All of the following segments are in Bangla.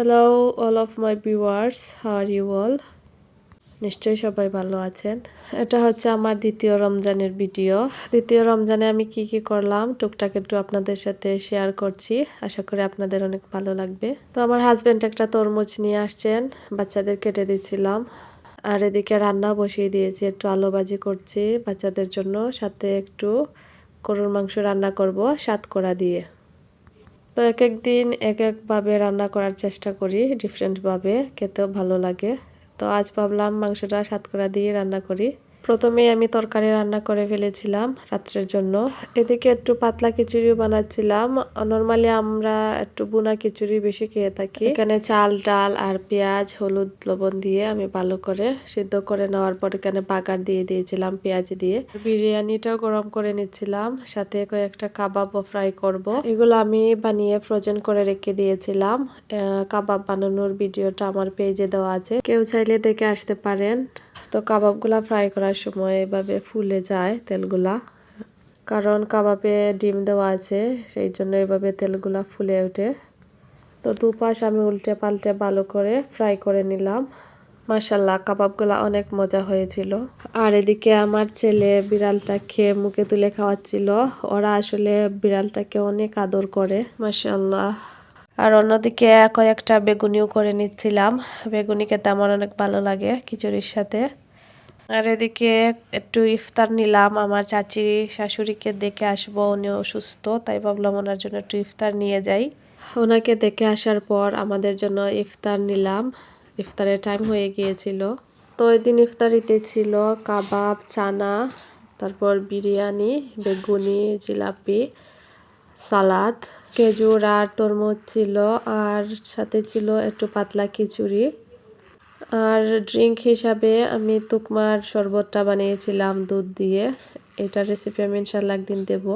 Hello all of my viewers how are you all নিশ্চয়ই সবাই ভালো আছেন। এটা হচ্ছে আমার দ্বিতীয় রমজানের ভিডিও। দ্বিতীয় রমজানে আমি কি কি করলাম টুকটাক একটু আপনাদের সাথে শেয়ার করছি। আশা করি আপনাদের অনেক ভালো লাগবে। তো আমার হাজব্যান্ড একটা তরমুজ নিয়ে আসছেন। বাচ্চাদের কেটে দিচ্ছিলাম। আর এদিকে রান্না বসিয়ে দিয়েছি। একটু আলু ভাজি করছি বাচ্চাদের জন্য। সাথে একটু গরুর মাংস রান্না করব সাত করা দিয়ে। তো এক এক দিন এক একভাবে রান্না করার চেষ্টা করি ডিফারেন্টভাবে খেতেও ভালো লাগে। তো আজ ভাবলাম মাংসটা সাতকরা দিয়ে রান্না করি। প্রথমে আমি তরকারি রান্না করে ফেলেছিলাম রাত্রের জন্য। এদিকে একটু পাতলা খিচুড়ি বানাচ্ছিলাম। নর্মালি আমরা একটু বুনা খিচুড়ি বেশি খেয়ে থাকি। এখানে চাল, ডাল আর পেঁয়াজ, হলুদ, লবণ দিয়ে আমি ভালো করে সিদ্ধ করে নেওয়ার পর এখানে বাগার দিয়ে দিয়েছিলাম পেঁয়াজ দিয়ে। বিরিয়ানিটাও গরম করে নিচ্ছিলাম, সাথে কয়েকটা কাবাবও ফ্রাই করব। এগুলো আমি বানিয়ে ফ্রোজেন করে রেখে দিয়েছিলাম। কাবাব বানানোর ভিডিওটা আমার পেজে দেওয়া আছে। কেউ চাইলে দেখে আসতে পারেন। তো কাবাবগুলা ফ্রাই করার সময় এভাবে ফুলে যায় তেলগুলা। কারণ কাবাবে ডিম দেওয়া আছে সেই জন্য এভাবে তেলগুলা ফুলে ওঠে। তো দুপাশ আমি উল্টে পাল্টে ভালো করে ফ্রাই করে নিলাম। মাসাল্লাহ কাবাবগুলা অনেক মজা হয়েছিল। আর এদিকে আমার ছেলে বিড়ালটা খেয়ে মুখে তুলে খাওয়াচ্ছিল। ওরা আসলে বিড়ালটাকে অনেক আদর করে মাসাল্লাহ আর অন্যদিকে কয়েকটা বেগুনিও করে নিচ্ছিলাম। বেগুনি খেতে আমার অনেক ভালো লাগে খিচুড়ির সাথে। আর এদিকে একটু ইফতার নিলাম। আমার চাচি শাশুড়িকে দেখে আসব উনি অসুস্থ তাই ভাবলাম ওনার জন্য একটু ইফতার নিয়ে যাই। ওনাকে দেখে আসার পর আমাদের জন্য ইফতার নিলাম। ইফতারের টাইম হয়ে গিয়েছিল। তো ওই দিন ইফতারিতে ছিল কাবাব, চানা, তারপর বিরিয়ানি, বেগুনি, জিলাপি। সালাদ, খেজুর আর তরমুজ ছিল আর সাথে ছিল একটু পাতলা খিচুড়ি। আর ড্রিঙ্ক হিসাবে আমি তুকমার শরবতটা বানিয়েছিলাম দুধ দিয়ে। এটার রেসিপি আমি ইনশাল্লাহ একদিন দেবো।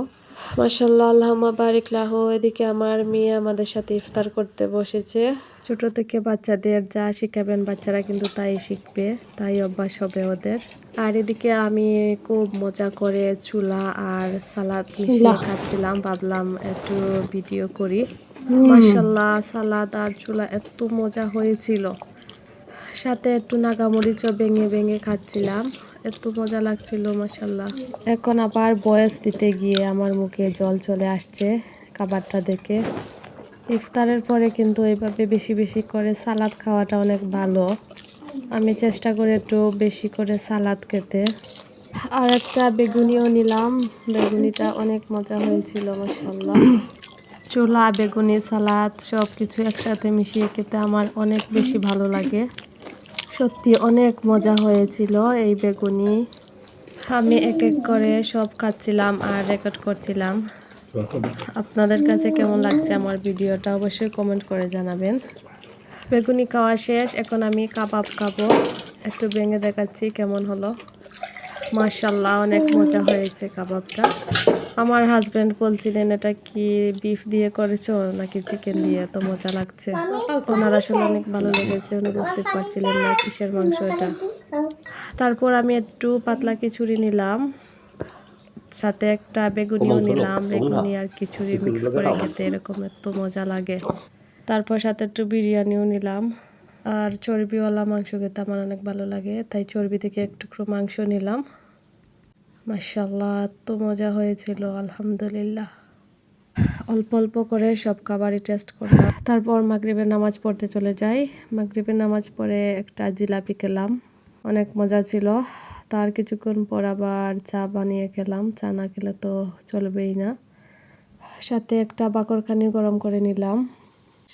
মাসাল্লাহ আল্লাহমা বারিক লাহ এদিকে আমার মেয়ে আমাদের সাথে ইফতার করতে বসেছে। ছোট থেকে বাচ্চাদের যা শিখাবেন বাচ্চারা কিন্তু তাই শিখবে তাই অভ্যাস হবে ওদের। আর এদিকে আমি খুব মজা করে চুলা আর সালাদ মিশিয়ে খাচ্ছিলাম ভাবলাম একটু ভিডিও করি। মাসাল্লাহ সালাদ আর চুলা এত মজা হয়েছিল। সাথে একটু নাগামরিচও ভেঙে ভেঙে খাচ্ছিলাম। এত মজা লাগছিল মাসাল্লাহ এখন আবার বয়স দিতে গিয়ে আমার মুখে জল চলে আসছে খাবারটা দেখে। ইফতারের পরে কিন্তু এইভাবে বেশি বেশি করে সালাদ খাওয়াটা অনেক ভালো। আমি চেষ্টা করে একটু বেশি করে সালাদ খেতে। আর একটা বেগুনিও নিলাম, বেগুনিটা অনেক মজা হয়েছিল মাসাল্লাহ চোলা বেগুনি, সালাদ সব কিছু একসাথে মিশিয়ে খেতে আমার অনেক বেশি ভালো লাগে। সত্যি অনেক মজা হয়েছিল এই বেগুনি। আমি এক এক করে সব খাচ্ছিলাম আর রেকর্ড করছিলাম। আপনাদের কাছে কেমন লাগছে আমার ভিডিওটা অবশ্যই কমেন্ট করে জানাবেন। বেগুনি খাওয়া শেষ, এখন আমি কাবাব খাব। একটু ভেঙে দেখাচ্ছি কেমন হলো। মার্শাল্লাহ অনেক মজা হয়েছে কাবাবটা। আমার হাজব্যান্ড বলছিলেন এটা কি বিফ দিয়ে করেছ নাকি চিকেন দিয়ে? এত মজা লাগছে। ওনার আসলে অনেক ভালো লেগেছে উনি বুঝতে পারছিলেন না কিসের মাংস এটা। তারপর আমি একটু পাতলা খিচুড়ি নিলাম সাথে একটা বেগুনিও নিলাম বেগুনি আর খিচুড়ি মিক্স করে খেতে এরকম এত মজা লাগে। তারপর সাথে একটু বিরিয়ানিও নিলাম। আর চর্বিওয়ালা মাংস খেতে আমার অনেক ভালো লাগে, তাই চর্বি থেকে একটু মাংস নিলাম। মাসাল্লাহ এত মজা হয়েছিল, আলহামদুলিল্লাহ। অল্প অল্প করে সব খাবারই টেস্ট করলাম। তারপর মাগরীবের নামাজ পড়তে চলে যাই। মাগরীবের নামাজ পড়ে একটা জিলাপি খেলাম, অনেক মজা ছিল। তার কিছুক্ষণ পর আবার চা বানিয়ে খেলাম, চা না খেলে তো চলবেই না। সাথে একটা বাকরখানি গরম করে নিলাম।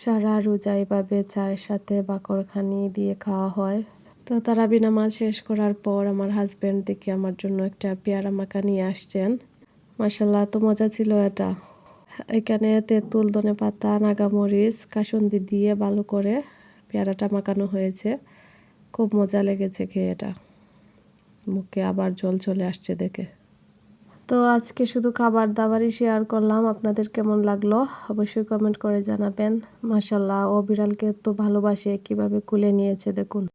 সারা রোজা এভাবে চায়ের সাথে বাকরখানি দিয়ে খাওয়া হয়। তো তারাবি নামাজ শেষ করার পর আমার হাজব্যান্ড দেখে আমার জন্য একটা পেয়ারা মাখা নিয়ে আসছেন। মাসাল্লাহ তো মজা ছিল এটা। এখানে তেঁতুল ধনে পাতা নাগামরিচ, কাসন্দি দিয়ে ভালো করে পেয়ারাটা মাখানো হয়েছে। খুব মজা লেগেছে খেয়ে এটা। মুখে আবার জল চলে আসছে দেখে। তো আজকে শুধু খাবার দাবারই শেয়ার করলাম। আপনাদের কেমন লাগল? অবশ্যই কমেন্ট করে জানাবেন। মাসাল্লাহ ও বিড়ালকে তো ভালোবাসে, কীভাবে কুলে নিয়েছে, দেখুন।